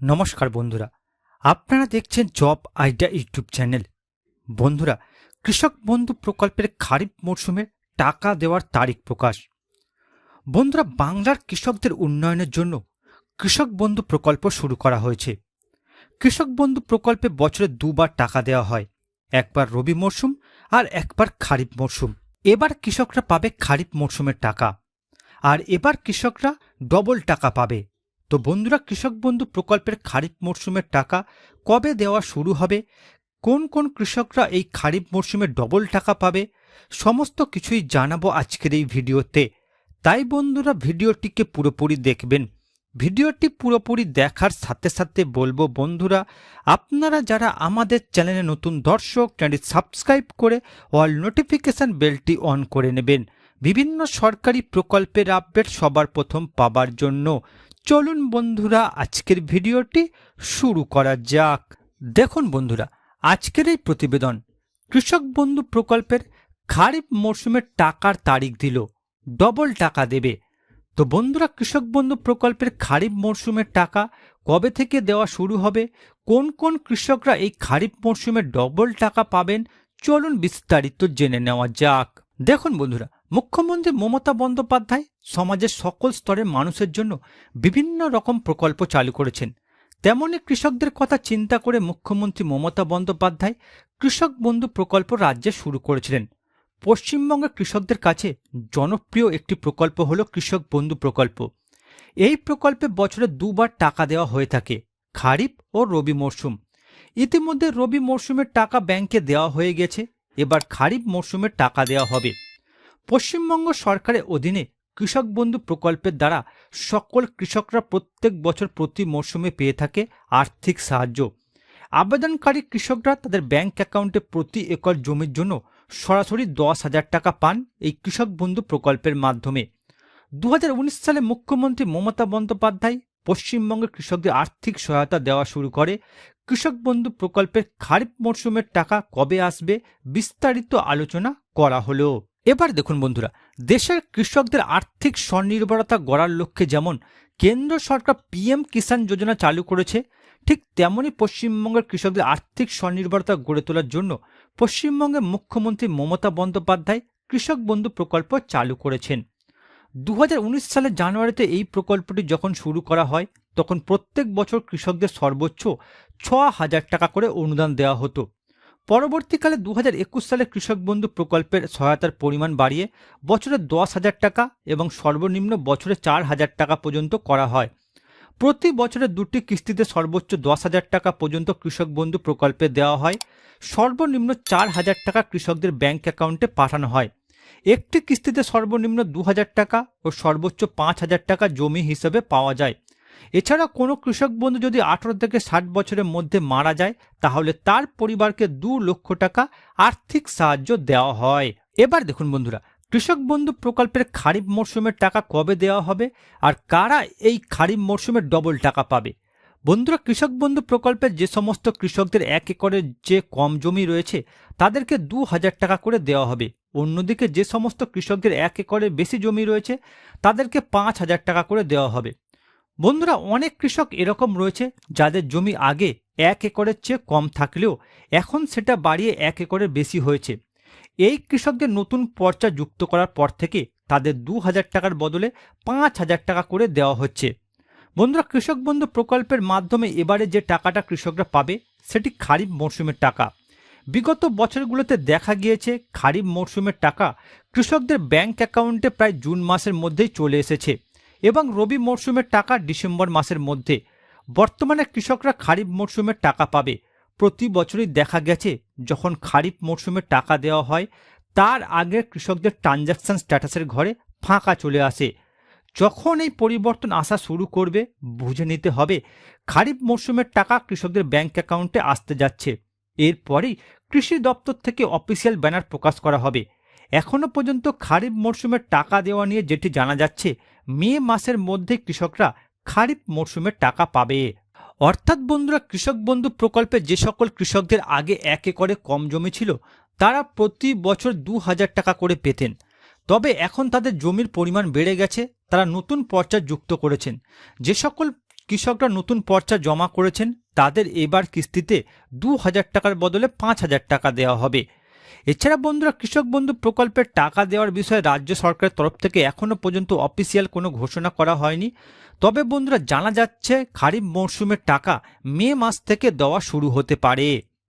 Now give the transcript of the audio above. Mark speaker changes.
Speaker 1: নমস্কার বন্ধুরা, আপনারা দেখছেন জব আইডিয়া ইউটিউব চ্যানেল। বন্ধুরা, কৃষক বন্ধু প্রকল্পের খারিফ মরশুমে টাকা দেওয়ার তারিখ প্রকাশ। বন্ধুরা, বাংলার কৃষকদের উন্নয়নের জন্য কৃষক বন্ধু প্রকল্প শুরু করা হয়েছে। কৃষক বন্ধু প্রকল্পে বছরে দুবার টাকা দেওয়া হয়, একবার রবি মরশুম আর একবার খারিফ মরশুম। এবার কৃষকরা পাবে খারিফ মরশুমের টাকা, আর এবার কৃষকরা ডবল টাকা পাবে। তো বন্ধুরা, কৃষক বন্ধু প্রকল্পের খারিফ মরশুমের টাকা কবে দেওয়া শুরু হবে? কোন কোন কৃষকরা এই খারিফ মরশুমে ডবল টাকা পাবে? সমস্ত কিছুই জানাব আজকের এই ভিডিওতে। তাই বন্ধুরা, ভিডিওটিকে পুরোপুরি দেখবেন। ভিডিওটি পুরোপুরি দেখার সাথে সাথে বলব বন্ধুরা, আপনারা যারা আমাদের চ্যানেলে নতুন দর্শক, চ্যানেলটি সাবস্ক্রাইব করে অল নোটিফিকেশন বেলটি অন করে নেবেন। বিভিন্ন সরকারি প্রকল্পের আপডেট সবার প্রথম পাবার জন্য। চলুন বন্ধুরা, আজকের ভিডিওটি শুরু করা যাক। দেখুন বন্ধুরা, আজকের এই প্রতিবেদন কৃষক বন্ধু প্রকল্পের খারিফ মরশুমের টাকার তারিখ দিল, ডবল টাকা দেবে। তো বন্ধুরা, কৃষক বন্ধু প্রকল্পের খারিফ মরশুমের টাকা কবে থেকে দেওয়া শুরু হবে? কোন কোন কৃষকরা এই খারিফ মরশুমে ডবল টাকা পাবেন? চলুন বিস্তারিত জেনে নেওয়া যাক। দেখুন বন্ধুরা মুখ্যমন্ত্রী মমতা বন্দ্যোপাধ্যায় সমাজের সকল স্তরের মানুষের জন্য বিভিন্ন রকম প্রকল্প চালু করেছেন। তেমনি কৃষকদের কথা চিন্তা করে মুখ্যমন্ত্রী মমতা বন্দ্যোপাধ্যায় কৃষক বন্ধু প্রকল্প রাজ্যে শুরু করেছিলেন। পশ্চিমবঙ্গের কৃষকদের কাছে জনপ্রিয় একটি প্রকল্প হল কৃষক বন্ধু প্রকল্প। এই প্রকল্পে বছরে দুবার টাকা দেওয়া হয়ে থাকে, খারিফ ও রবি মরশুম। ইতিমধ্যে রবি মরশুমের টাকা ব্যাংকে দেওয়া হয়ে গেছে, এবার খারিফ মরশুমের টাকা দেওয়া হবে। পশ্চিমবঙ্গ সরকারের অধীনে কৃষক বন্ধু প্রকল্পের দ্বারা সকল কৃষকরা প্রত্যেক বছর প্রতি মরশুমে পেয়ে থাকে আর্থিক সাহায্য। আবেদনকারী কৃষকরা তাদের ব্যাংক অ্যাকাউন্টে প্রতি একর জমির জন্য সরাসরি দশ হাজার টাকা পান এই কৃষক বন্ধু প্রকল্পের মাধ্যমে। দু হাজার উনিশ সালে মুখ্যমন্ত্রী মমতা বন্দ্যোপাধ্যায় পশ্চিমবঙ্গের কৃষকদের আর্থিক সহায়তা দেওয়া শুরু করে। কৃষক বন্ধু প্রকল্পের খারিফ মরশুমের টাকা কবে আসবে বিস্তারিত আলোচনা করা হলো। এবার দেখুন বন্ধুরা, দেশের কৃষকদের আর্থিক স্বনির্ভরতা গড়ার লক্ষ্যে যেমন কেন্দ্র সরকার পিএম কিষাণ যোজনা চালু করেছে, ঠিক তেমনই পশ্চিমবঙ্গের কৃষকদের আর্থিক স্বনির্ভরতা গড়ে তোলার জন্য পশ্চিমবঙ্গের মুখ্যমন্ত্রী মমতা বন্দ্যোপাধ্যায় কৃষক বন্ধু প্রকল্প চালু করেছেন। দু হাজার উনিশ সালের জানুয়ারিতে এই প্রকল্পটি যখন শুরু করা হয়, তখন প্রত্যেক বছর কৃষকদের সর্বোচ্চ ছ হাজার টাকা করে অনুদান দেওয়া হতো। পরবর্তীকালে দু হাজার একুশ সালে কৃষক বন্ধু প্রকল্পের সহায়তার পরিমাণ বাড়িয়ে বছরে দশ হাজার টাকা এবং সর্বনিম্ন বছরে চার হাজার টাকা পর্যন্ত করা হয়। প্রতি বছরে দুটি কিস্তিতে সর্বোচ্চ দশ হাজার টাকা পর্যন্ত কৃষক বন্ধু প্রকল্পে দেওয়া হয়। সর্বনিম্ন চার হাজার টাকা কৃষকদের ব্যাংক অ্যাকাউন্টে পাঠানো হয়। একটি কিস্তিতে সর্বনিম্ন দু হাজার টাকা ও সর্বোচ্চ পাঁচ হাজার টাকা জমি হিসেবে পাওয়া যায়। এছাড়া কোনো কৃষক বন্ধু যদি আঠারো থেকে ষাট বছরের মধ্যে মারা যায়, তাহলে তার পরিবারকে দু লক্ষ টাকা আর্থিক সাহায্য দেওয়া হয়। এবার দেখুন বন্ধুরা, কৃষক বন্ধু প্রকল্পের খারিফ মরশুমের টাকা কবে দেওয়া হবে আর কারা এই খারিফ মরশুমে ডবল টাকা পাবে? বন্ধুরা, কৃষক বন্ধু প্রকল্পের যে সমস্ত কৃষকদের এক একরের যে কম জমি রয়েছে, তাদেরকে দু হাজার টাকা করে দেওয়া হবে। অন্যদিকে যে সমস্ত কৃষকদের এক একরের বেশি জমি রয়েছে, তাদেরকে পাঁচ হাজার টাকা করে দেওয়া হবে। বন্ধুরা, অনেক কৃষক এরকম রয়েছে যাদের জমি আগে এক একরের চেয়ে কম থাকলেও এখন সেটা বাড়িয়ে এক একরের বেশি হয়েছে। এই কৃষকদের নতুন পর্চা যুক্ত করার পর থেকে তাদের দু হাজার টাকার বদলে পাঁচ হাজার টাকা করে দেওয়া হচ্ছে। বন্ধুরা, কৃষক বন্ধু প্রকল্পের মাধ্যমে এবারে যে টাকাটা কৃষকরা পাবে সেটি খারিফ মরশুমের টাকা। বিগত বছরগুলোতে দেখা গিয়েছে খারিফ মরশুমের টাকা কৃষকদের ব্যাংক অ্যাকাউন্টে প্রায় জুন মাসের মধ্যেই চলে এসেছে। এবং রবি মরশুমের টাকা ডিসেম্বর মাসের মধ্যে। বর্তমানে কৃষকরা খারিফ মরশুমের টাকা পাবে। প্রতি বছরই দেখা গেছে, যখন খারিফ মরশুমে টাকা দেওয়া হয়, তার আগে কৃষকদের ট্রানজ্যাকশন স্ট্যাটাসের ঘরে ফাঁকা চলে আসে। যখন এই পরিবর্তন আসা শুরু করবে, বুঝে নিতে হবে, খারিফ মরশুমের টাকা কৃষকদের ব্যাংক অ্যাকাউন্টে আসতে যাচ্ছে। এরপরেই কৃষি দপ্তর থেকে অফিসিয়াল ব্যানার প্রকাশ করা হবে। এখনও পর্যন্ত খারিফ মরশুমের টাকা দেওয়া নিয়ে যেটি জানা যাচ্ছে, মে মাসের মধ্যে কৃষকরা খারিফ মরশুমের টাকা পাবে। অর্থাৎ বন্ধুরা, কৃষক বন্ধু প্রকল্পে যে সকল কৃষকদের আগে এক একরে কম জমি ছিল, তারা প্রতি বছর দু হাজার টাকা করে পেতেন। তবে এখন তাদের জমির পরিমাণ বেড়ে গেছে, তারা নতুন পর্চা যুক্ত করেছেন। যে সকল কৃষকরা নতুন পর্চা জমা করেছেন, তাদের এবার কিস্তিতে দু হাজার টাকার বদলে পাঁচ হাজার টাকা দেওয়া হবে। এছাড়া বন্ধুরা, কৃষক বন্ধু প্রকল্পের টাকা দেওয়ার বিষয়ে রাজ্য সরকারের তরফ থেকে এখনও পর্যন্ত অফিসিয়াল কোনো ঘোষণা করা হয়নি। তবে বন্ধুরা, জানা যাচ্ছে, খারিফ মরশুমের টাকা মে মাস থেকে দেওয়া শুরু হতে পারে।